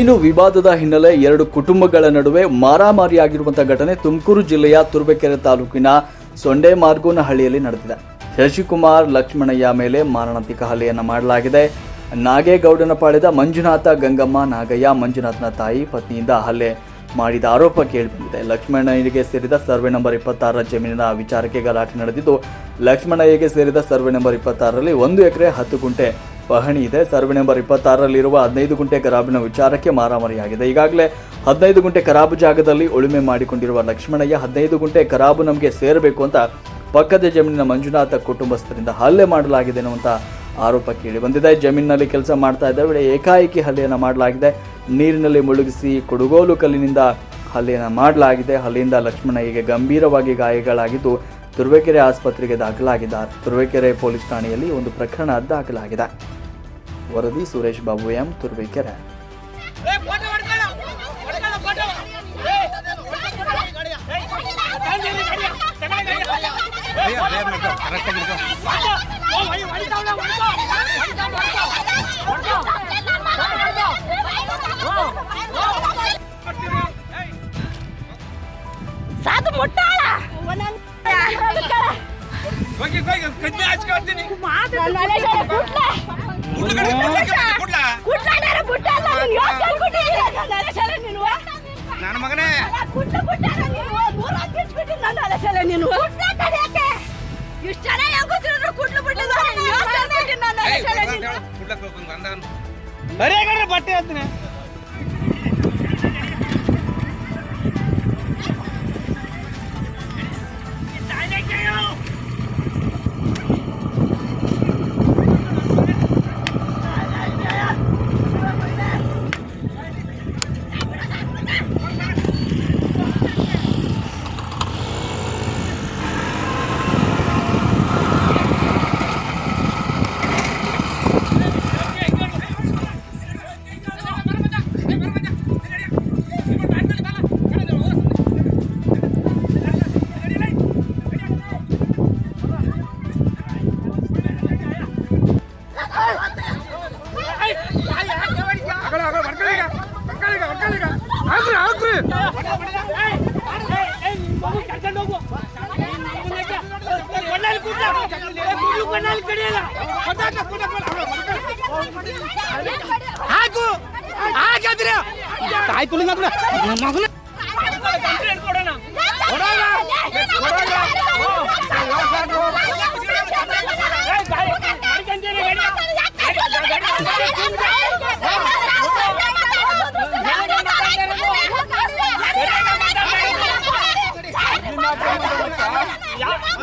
ಇನ್ನು ವಿವಾದದ ಹಿನ್ನೆಲೆ ಎರಡು ಕುಟುಂಬಗಳ ನಡುವೆ ಮಾರಾಮಾರಿಯಾಗಿರುವಂತಹ ಘಟನೆ ತುಮಕೂರು ಜಿಲ್ಲೆಯ ತುರುಬೇಕೆರೆ ತಾಲೂಕಿನ ಸೊಂಡೆ ಮಾರ್ಗೋನಹಳ್ಳಿಯಲ್ಲಿ ನಡೆದಿದೆ. ಶಶಿಕುಮಾರ್ ಲಕ್ಷ್ಮಣಯ್ಯ ಮೇಲೆ ಮಾರಣಾಂತಿಕ ಹಲ್ಲೆಯನ್ನು ಮಾಡಲಾಗಿದೆ. ನಾಗೇಗೌಡನ ಪಾಳ್ಯದ ಮಂಜುನಾಥ ಗಂಗಮ್ಮ ನಾಗಯ್ಯ ಮಂಜುನಾಥನ ತಾಯಿ ಪತ್ನಿಯಿಂದ ಹಲ್ಲೆ ಮಾಡಿದ ಆರೋಪ ಕೇಳಿಬಂದಿದೆ. ಲಕ್ಷ್ಮಣಯ್ಯಗೆ ಸೇರಿದ ಸರ್ವೆ ನಂಬರ್ ಇಪ್ಪತ್ತಾರರ ಜಮೀನಿನ ವಿಚಾರಕ್ಕೆ ಗಲಾಟೆ ನಡೆದಿದ್ದು, ಲಕ್ಷ್ಮಣಯ್ಯಗೆ ಸೇರಿದ ಸರ್ವೆ ನಂಬರ್ ಇಪ್ಪತ್ತಾರರಲ್ಲಿ ಒಂದು ಎಕರೆ ಹತ್ತು ಗುಂಟೆ ಪಹಣಿ ಇದೆ. ಸರ್ವೆ ನಂಬರ್ ಇಪ್ಪತ್ತಾರರಲ್ಲಿರುವ ಹದಿನೈದು ಗುಂಟೆ ಕರಾಬಿನ ವಿಚಾರಕ್ಕೆ ಮಾರಾಮರಿಯಾಗಿದೆ. ಈಗಾಗಲೇ ಹದಿನೈದು ಗುಂಟೆ ಕರಾಬು ಜಾಗದಲ್ಲಿ ಉಳುಮೆ ಮಾಡಿಕೊಂಡಿರುವ ಲಕ್ಷ್ಮಣಯ್ಯ ಹದಿನೈದು ಗುಂಟೆ ಕರಾಬು ನಮಗೆ ಸೇರಬೇಕು ಅಂತ ಪಕ್ಕದ ಜಮೀನಿನ ಮಂಜುನಾಥ ಕುಟುಂಬಸ್ಥರಿಂದ ಹಲ್ಲೆ ಮಾಡಲಾಗಿದೆ ಅನ್ನುವಂಥ ಆರೋಪ ಕೇಳಿ ಬಂದಿದೆ. ಜಮೀನಿನಲ್ಲಿ ಕೆಲಸ ಮಾಡ್ತಾ ಇದ್ದ ವೇಳೆ ಏಕಾಏಕಿ ಹಲ್ಲೆಯನ್ನು ಮಾಡಲಾಗಿದೆ. ನೀರಿನಲ್ಲಿ ಮುಳುಗಿಸಿ ಕುಡುಗೋಲು ಕಲ್ಲಿನಿಂದ ಹಲ್ಲೆಯನ್ನು ಮಾಡಲಾಗಿದೆ. ಹಲ್ಲೆಯಿಂದ ಲಕ್ಷ್ಮಣಯ್ಯಗೆ ಗಂಭೀರವಾಗಿ ಗಾಯಗಳಾಗಿದ್ದು ತುರುವೇಕೆರೆ ಆಸ್ಪತ್ರೆಗೆ ದಾಖಲಾಗಿದ್ದಾರೆ. ತುರುವೇಕೆರೆ ಪೊಲೀಸ್ ಠಾಣೆಯಲ್ಲಿ ಒಂದು ಪ್ರಕರಣ ದಾಖಲಾಗಿದೆ. ವರದಿ ಸುರೇಶ್ ಬಾಬು ಎಂ ತುರುವೇಕೆರೆ ಏ ಹೋಗಿ ಹೋಗಿ ಕಜ್ಜಿ ಹಚ್ಕೊಳ್ತೀನಿ. ನನ್ನ ಮಗನೇ. ಇಷ್ಟು ಜನ ಹೆಂಗಸ್ರು ಕುಟ್ಲು ಬಿಟ್ಟಿದ್ದಾರೆ ಬರೇ ಕಡೆ ಬಟ್ಟೆ ಅಂತೀನಿ. ಹಾಕು ಹಾಕಾದ್ರೆ ತಾಯಿ ತುಳಿದ ಮಗನ Jangan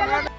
ನಿಮ್ಮ